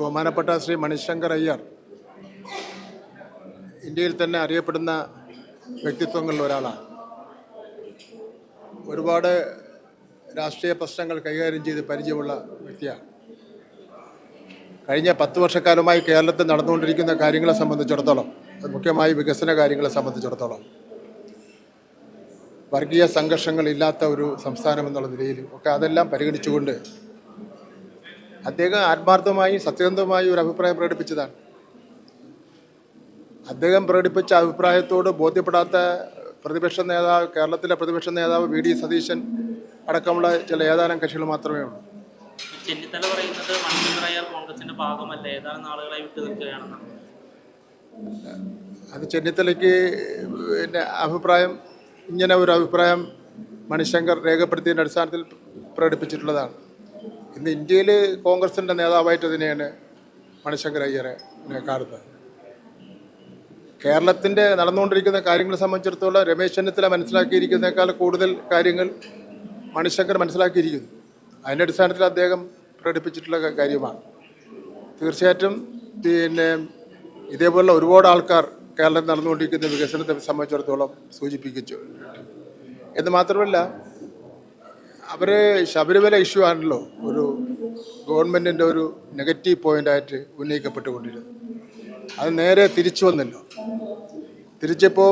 ബഹുമാനപ്പെട്ട ശ്രീ മണിശങ്കർ അയ്യർ ഇന്ത്യയിൽ തന്നെ അറിയപ്പെടുന്ന വ്യക്തിത്വങ്ങളിൽ ഒരാളാണ്. ഒരുപാട് രാഷ്ട്രീയ പ്രശ്നങ്ങൾ കൈകാര്യം ചെയ്ത് പരിചയമുള്ള വ്യക്തിയാണ്. കഴിഞ്ഞ പത്ത് വർഷക്കാലമായി കേരളത്തിൽ നടന്നുകൊണ്ടിരിക്കുന്ന കാര്യങ്ങളെ സംബന്ധിച്ചിടത്തോളം മുഖ്യമായി വികസന കാര്യങ്ങളെ സംബന്ധിച്ചിടത്തോളം വർഗീയ സംഘർഷങ്ങളില്ലാത്ത ഒരു സംസ്ഥാനം എന്നുള്ള നിലയിൽ ഒക്കെ അതെല്ലാം പരിഗണിച്ചുകൊണ്ട് അദ്ദേഹം ആത്മാർത്ഥമായി സത്യസന്ധമായും ഒരു അഭിപ്രായം പ്രകടിപ്പിച്ചതാണ്. അദ്ദേഹം പ്രകടിപ്പിച്ച അഭിപ്രായത്തോട് ബോധ്യപ്പെടാത്ത പ്രതിപക്ഷ നേതാവ് കേരളത്തിലെ പ്രതിപക്ഷ നേതാവ് വി. ഡി. സതീശൻ അടക്കമുള്ള ചില ഏതാനും കക്ഷികൾ മാത്രമേ ഉള്ളൂ. ചെന്നിത്തല പറയുന്നത് കോൺഗ്രസിന്റെ ഭാഗമല്ല? ഏതാനും നാളുകളായി വിട്ടു നിൽക്കുകയാണെന്നാണ് അത് ചെന്നിത്തലയ്ക്ക് പിന്നെ അഭിപ്രായം ഇങ്ങനെ ഒരു അഭിപ്രായം മണിശങ്കർ രേഖപ്പെടുത്തിയതിന്റെ അടിസ്ഥാനത്തിൽ പ്രകടിപ്പിച്ചിട്ടുള്ളതാണ്. ഇന്ന് ഇന്ത്യയിൽ കോൺഗ്രസിന്റെ നേതാവായിട്ട് തന്നെയാണ് മണിശങ്കർ അയ്യരെ കാണുന്നത്. കേരളത്തിന്റെ നടന്നുകൊണ്ടിരിക്കുന്ന കാര്യങ്ങളെ സംബന്ധിച്ചിടത്തോളം രമേശ് ചെന്നിത്തല മനസ്സിലാക്കിയിരിക്കുന്നേക്കാൾ കൂടുതൽ കാര്യങ്ങൾ മണിശങ്കർ മനസ്സിലാക്കിയിരിക്കുന്നു. അതിന്റെ അടിസ്ഥാനത്തിൽ അദ്ദേഹം പ്രകടിപ്പിച്ചിട്ടുള്ള കാര്യമാണ്. തീർച്ചയായിട്ടും പിന്നെ ഇതേപോലുള്ള ഒരുപാട് ആൾക്കാർ കേരളത്തിൽ നടന്നുകൊണ്ടിരിക്കുന്ന വികസനത്തെ സംബന്ധിച്ചിടത്തോളം സൂചിപ്പിച്ചു എന്ന് മാത്രമല്ല അവർ ശബരിമല ഇഷ്യൂ ആണല്ലോ ഒരു ഗവൺമെന്റിന്റെ ഒരു നെഗറ്റീവ് പോയിന്റായിട്ട് ഉന്നയിക്കപ്പെട്ടുകൊണ്ടിരുന്നത്. അത് നേരെ തിരിച്ചു വന്നല്ലോ. തിരിച്ചപ്പോൾ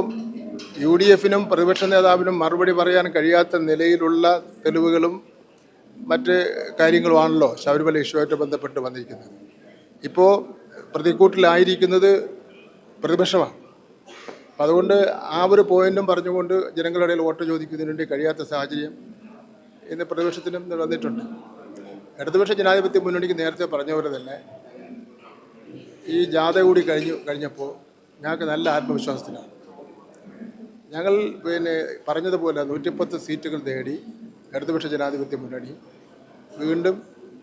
യു ഡി എഫിനും പ്രതിപക്ഷ നേതാവിനും മറുപടി പറയാൻ കഴിയാത്ത നിലയിലുള്ള തെളിവുകളും മറ്റ് കാര്യങ്ങളുമാണല്ലോ ശബരിമല ഇഷ്യൂമായിട്ട് ബന്ധപ്പെട്ട് വന്നിരിക്കുന്നത്. ഇപ്പോൾ പ്രതിക്കൂട്ടിലായിരിക്കുന്നത് പ്രതിപക്ഷമാണ്. അപ്പം അതുകൊണ്ട് ആ ഒരു പോയിന്റും പറഞ്ഞുകൊണ്ട് ജനങ്ങളുടെ ഇടയിൽ വോട്ട് ചോദിക്കുന്നതിന് വേണ്ടി കഴിയാത്ത സാഹചര്യം ഇന്ന് പ്രതിപക്ഷത്തിനും വന്നിട്ടുണ്ട്. ഇടതുപക്ഷ ജനാധിപത്യ മുന്നണിക്ക് നേരത്തെ പറഞ്ഞ പോലെ തന്നെ ഈ ജാഥ കൂടി കഴിഞ്ഞു കഴിഞ്ഞപ്പോൾ ഞങ്ങൾക്ക് നല്ല ആത്മവിശ്വാസത്തിലാണ്. ഞങ്ങൾ പിന്നെ പറഞ്ഞതുപോലെ നൂറ്റിപ്പത്ത് സീറ്റുകൾ നേടി ഇടതുപക്ഷ ജനാധിപത്യ മുന്നണി വീണ്ടും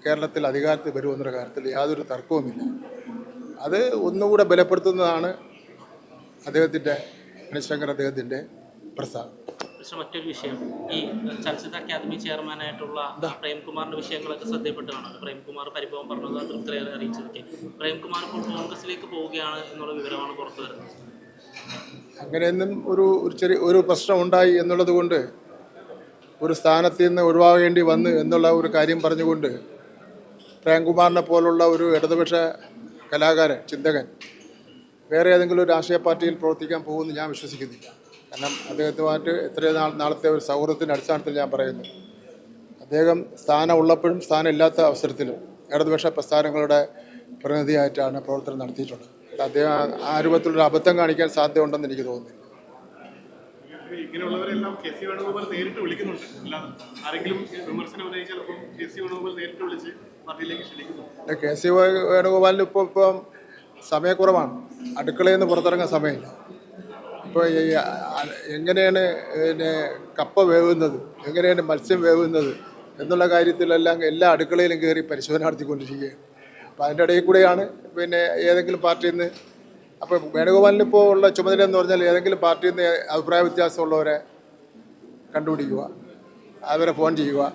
കേരളത്തിൽ അധികാരത്തിൽ വരുമെന്നുള്ള കാര്യത്തിൽ യാതൊരു തർക്കവുമില്ല. അത് ഒന്നുകൂടെ ബലപ്പെടുത്തുന്നതാണ് അദ്ദേഹത്തിന്റെ മണിശങ്കർ അദ്ദേഹത്തിന്റെ പ്രസ്താവന. പക്ഷെ മറ്റൊരു വിഷയം. ഈ ചലച്ചിത്ര അക്കാദമി ചെയർമാനായിട്ടുള്ള പ്രേംകുമാറിന്റെ വിഷയങ്ങളൊക്കെ ശ്രദ്ധയപ്പെട്ടതാണ് പ്രേംകുമാർ പരിഭവം പറഞ്ഞത് തൃപ്തിയേറെ അറിയിച്ചതൊക്കെ. പ്രേംകുമാർ ഇപ്പോൾ കോൺഗ്രസിലേക്ക് പോവുകയാണ് എന്നുള്ള വിവരമാണ് പുറത്തു വരുന്നത്. അങ്ങനെയൊന്നും ഒരു ഒരു ചെറിയ ഒരു പ്രശ്നം ഉണ്ടായി എന്നുള്ളത് കൊണ്ട് ഒരു സ്ഥാനത്ത് നിന്ന് ഒഴിവാകേണ്ടി വന്നു എന്നുള്ള ഒരു കാര്യം പറഞ്ഞുകൊണ്ട് പ്രേംകുമാറിനെ പോലുള്ള ഒരു ഇടതുപക്ഷ കലാകാരൻ ചിന്തകൻ വേറെ ഏതെങ്കിലും ഒരു രാഷ്ട്രീയ പാർട്ടിയിൽ പ്രവർത്തിക്കാൻ പോകുമെന്ന് ഞാൻ വിശ്വസിക്കുന്നില്ല. കാരണം അദ്ദേഹത്തുമായിട്ട് എത്രയും നാൾ നാളത്തെ ഒരു സൗഹൃദത്തിന്റെ അടിസ്ഥാനത്തിൽ ഞാൻ പറയുന്നു. അദ്ദേഹം സ്ഥാനം ഉള്ളപ്പോഴും സ്ഥാനം ഇല്ലാത്ത അവസരത്തിലും ഇടതുപക്ഷ പ്രസ്ഥാനങ്ങളുടെ പ്രതിനിധിയായിട്ടാണ് പ്രവർത്തനം നടത്തിയിട്ടുള്ളത്. അദ്ദേഹം ആ- രൂപത്തിലൊരു അബദ്ധം കാണിക്കാൻ സാധ്യതയുണ്ടെന്ന് എനിക്ക് തോന്നുന്നില്ല. ഇങ്ങനെയുള്ളവരെല്ലാം കെ സി വേണുഗോപാൽ നേരിട്ട് വിളിക്കുന്നുണ്ട്. അല്ലാതെ ആരെങ്കിലും വിമർശനം ഉന്നയിച്ചാൽ അപ്പം കെ സി വേണുഗോപാൽ നേരിട്ട് വിളിച്ച് പാർട്ടിയിലേക്ക് ക്ഷണിക്കുന്നു പിന്നെ കെ സി വേണുഗോപാലിന് ഇപ്പോൾ ഇപ്പം സമയക്കുറവാണ്. അടുക്കളയിൽ നിന്ന് പുറത്തിറങ്ങാൻ സമയമില്ല. ഇപ്പോൾ എങ്ങനെയാണ് പിന്നെ കപ്പ വേവുന്നത്? എങ്ങനെയാണ് മത്സ്യം വേവുന്നത്? എന്നുള്ള കാര്യത്തിലെല്ലാം എല്ലാ അടുക്കളയിലും കയറി പരിശോധന നടത്തിക്കൊണ്ടിരിക്കുകയാണ്. അപ്പോൾ അതിന്റെ ഇടയിൽ കൂടെയാണ് പിന്നെ ഏതെങ്കിലും പാർട്ടിയിൽ നിന്ന് അപ്പോൾ വേണുഗോപാലിന് ഇപ്പോൾ ഉള്ള ചുമതല എന്ന് പറഞ്ഞാൽ ഏതെങ്കിലും പാർട്ടിയിൽ നിന്ന് അഭിപ്രായ വ്യത്യാസമുള്ളവരെ കണ്ടുപിടിക്കുക അവരെ ഫോൺ ചെയ്യുക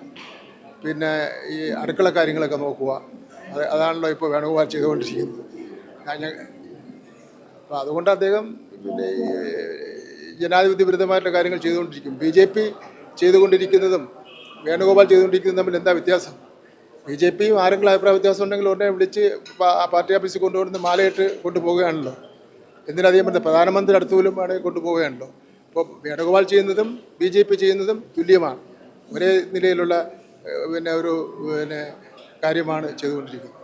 പിന്നെ ഈ അടുക്കള കാര്യങ്ങളൊക്കെ നോക്കുക. അത് അതാണല്ലോ ഇപ്പോൾ വേണുഗോപാൽ ചെയ്തുകൊണ്ടിരിക്കുന്നത്. അപ്പോൾ അതുകൊണ്ട് അദ്ദേഹം പിന്നെ ജനാധിപത്യ വിരുദ്ധമായിട്ടുള്ള കാര്യങ്ങൾ ചെയ്തുകൊണ്ടിരിക്കും. ബി ജെ പി ചെയ്തുകൊണ്ടിരിക്കുന്നതും വേണുഗോപാൽ ചെയ്തുകൊണ്ടിരിക്കുന്നതും തമ്മിൽ എന്താ വ്യത്യാസം? ബി ജെ പിയും ആരെങ്കിലും അഭിപ്രായ വ്യത്യാസം ഉണ്ടെങ്കിൽ ഉടനെ വിളിച്ച് പാർട്ടി ഓഫീസിൽ കൊണ്ടുവരുന്ന മാലയിട്ട് കൊണ്ടുപോവുകയാണല്ലോ. എന്തിനധികം പറഞ്ഞ പ്രധാനമന്ത്രി അടുത്ത് പോലും വേണമെങ്കിൽ കൊണ്ടുപോവുകയാണല്ലോ. ഇപ്പോൾ വേണുഗോപാൽ ചെയ്യുന്നതും ബി ജെ പി ചെയ്യുന്നതും തുല്യമാണ്. ഒരേ നിലയിലുള്ള പിന്നെ ഒരു പിന്നെ കാര്യമാണ് ചെയ്തുകൊണ്ടിരിക്കുന്നത്.